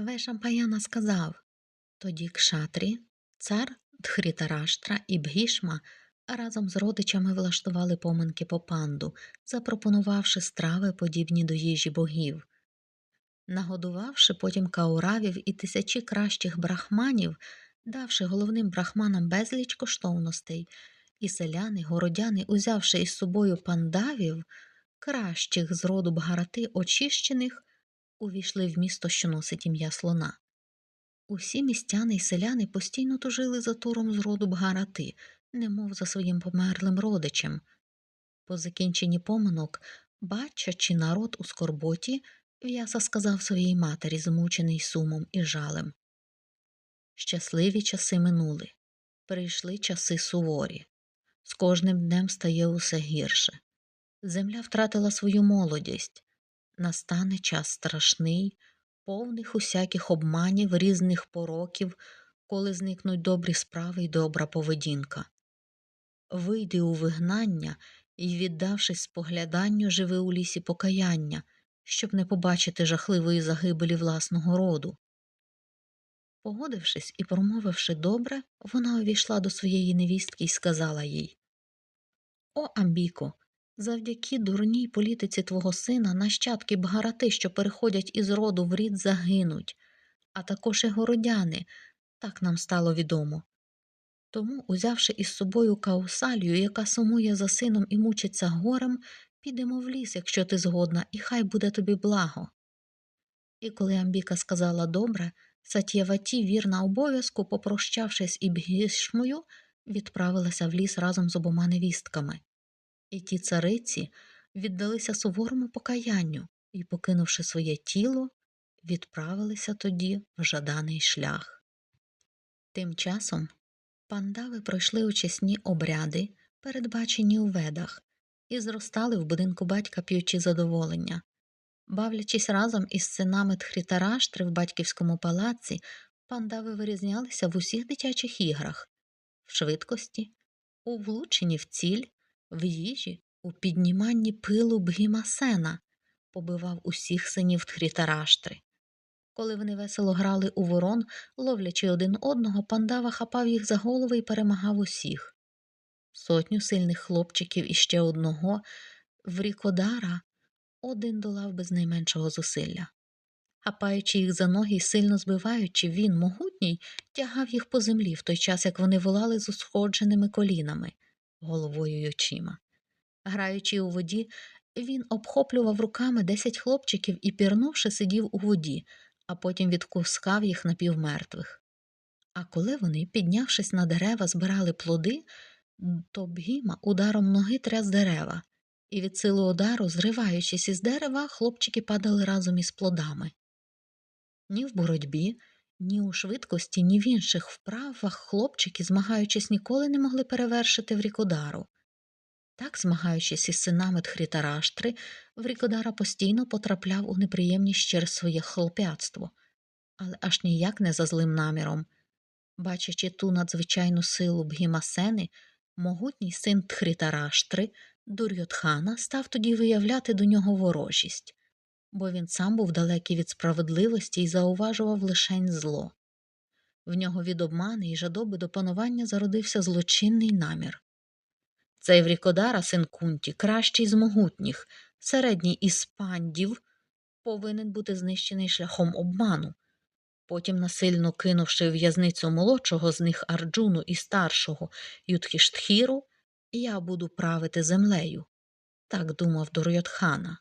Вешампаяна сказав тоді Кшатрі, цар Дхрітараштра і Бгішма разом з родичами влаштували поминки по панду, запропонувавши страви, подібні до їжі богів. Нагодувавши потім кауравів і тисячі кращих брахманів, давши головним брахманам безліч коштовностей, і селяни, городяни, узявши із собою пандавів, кращих з роду Бгарати очищених, увійшли в місто, що носить ім'я слона. Усі містяни й селяни постійно тужили за туром з роду Бгарати, немов за своїм померлим родичем. По закінченні поминок, бачачи народ у скорботі, В'яса сказав своїй матері, змучений сумом і жалем. Щасливі часи минули, прийшли часи суворі. З кожним днем стає усе гірше. Земля втратила свою молодість. Настане час страшний, повних усяких обманів, різних пороків, коли зникнуть добрі справи й добра поведінка. Вийди у вигнання і, віддавшись спогляданню, живи у лісі покаяння, щоб не побачити жахливої загибелі власного роду. Погодившись і промовивши добре, вона увійшла до своєї невістки і сказала їй О, Амбіко, завдяки дурній політиці твого сина нащадки бгарати, що переходять із роду в рід, загинуть, а також і городяни, так нам стало відомо. Тому, узявши із собою каусалію, яка сумує за сином і мучиться горем, підемо в ліс, якщо ти згодна, і хай буде тобі благо. І коли Амбіка сказала добре, Сатєваті, вірна обов'язку, попрощавшись і бгішмою, відправилася в ліс разом з обома невістками. І ті цариці віддалися суворому покаянню і, покинувши своє тіло, відправилися тоді в жаданий шлях. Тим часом пандави пройшли очисні обряди, передбачені у ведах, і зростали в будинку батька п'ючи задоволення. Бавлячись разом із синами Тхрітараштри в батьківському палаці, пандави вирізнялися в усіх дитячих іграх в швидкості, у влученні в ціль, в їжі, у підніманні пилу бгімасена, побивав усіх синів Тхрітараштри. Коли вони весело грали у ворон, ловлячи один одного, пандава хапав їх за голови і перемагав усіх. Сотню сильних хлопчиків і ще одного в Рікодара один долав без найменшого зусилля. Хапаючи їх за ноги і сильно збиваючи, він, могутній, тягав їх по землі, в той час як вони волали з усходженими колінами, головою й очима. Граючи у воді, він обхоплював руками десять хлопчиків і, пірнувши, сидів у воді, а потім відкускав їх напівмертвих. А коли вони, піднявшись на дерева, збирали плоди, то бгіма ударом ноги тряс дерева, і від сили удару, зриваючись із дерева, хлопчики падали разом із плодами. Ні в боротьбі, ні у швидкості, ні в інших вправах хлопчики, змагаючись, ніколи не могли перевершити в рікодару. Так, змагаючись із синами Тхрітараштри, Врікодара постійно потрапляв у неприємність через своє хлоп'ятство, але аж ніяк не за злим наміром. Бачачи ту надзвичайну силу Бгімасени, могутній син Тхрітараштри, Дурйотхана, став тоді виявляти до нього ворожість, бо він сам був далекий від справедливості і зауважував лишень зло. В нього від обмани і жадоби до панування зародився злочинний намір. Цей Врікодара, син Кунті, кращий з могутніх, середній із пандів, повинен бути знищений шляхом обману. Потім, насильно кинувши в в'язницю молодшого з них Арджуну і старшого Юдхіштхіру, я буду правити землею. Так думав Дурйотхана.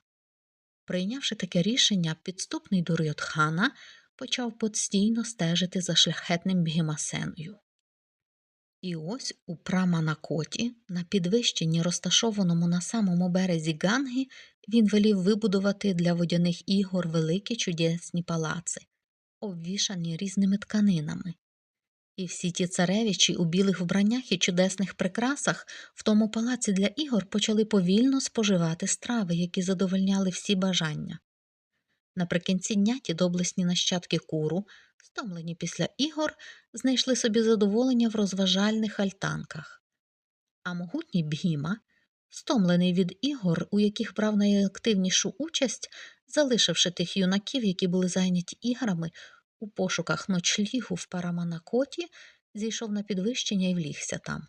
Прийнявши таке рішення, підступний Дурйотхана почав постійно стежити за шляхетним Бгімасеною. І ось у Праманакоті, на підвищенні, розташованому на самому березі Ганги, він велів вибудувати для водяних ігор великі чудесні палаци, обвішані різними тканинами. І всі ті царевичі у білих вбраннях і чудесних прикрасах в тому палаці для ігор почали повільно споживати страви, які задовольняли всі бажання. Наприкінці дня ті доблесні нащадки куру, стомлені після ігор, знайшли собі задоволення в розважальних альтанках. А могутній бгіма, стомлений від ігор, у яких брав найактивнішу участь, залишивши тих юнаків, які були зайняті іграми, у пошуках ночлігу в Параманакоті, зійшов на підвищення і влігся там.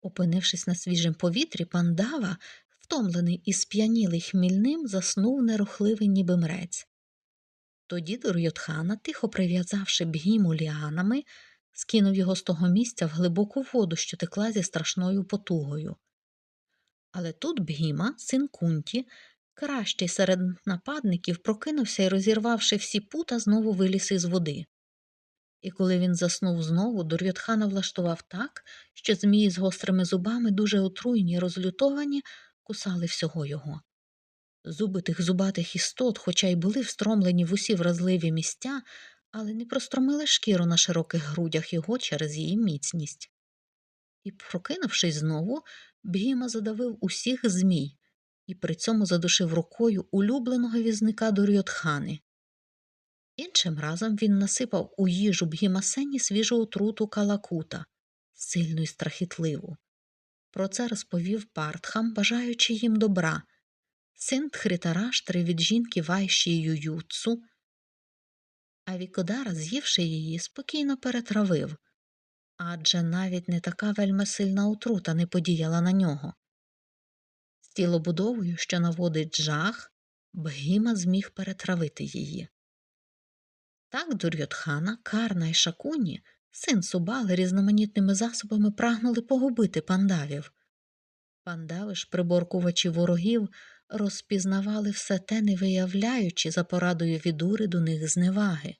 Опинившись на свіжім повітрі, пандава, втомлений і сп'янілий хмільним, заснув нерухливий ніби мрець. Тоді Дур'йотхана, тихо прив'язавши бгіму ліанами, скинув його з того місця в глибоку воду, що текла зі страшною потугою. Але тут Бгіма, син Кунті, кращий серед нападників, прокинувся і, розірвавши всі пута, знову виліз із води. І коли він заснув знову, Дур'йотхана влаштував так, що змії з гострими зубами, дуже отруйні й розлютовані, кусали всього його. Зуби тих зубатих істот, хоча й були встромлені в усі вразливі місця, але не простромили шкіру на широких грудях його через її міцність. І, прокинувшись знову, Бгіма задавив усіх змій і при цьому задушив рукою улюбленого візника Дур'йотхани. Іншим разом він насипав у їжу Бгімасені свіжу отруту калакута, сильну і страхітливу. Про це розповів Партхам, бажаючи їм добра. Син Тхритараштри від жінки Вайші Ююцу, а Вікодара, з'ївши її, спокійно перетравив, адже навіть не така вельми сильна отрута не подіяла на нього. Тілобудовою, що наводить жах, Бгіма зміг перетравити її. Так Дур'йотхана, Карна і Шакуні, син Субали, різноманітними засобами прагнули погубити пандавів. Пандави ж, приборкувачі ворогів, розпізнавали все те, не виявляючи за порадою від уряду них зневаги.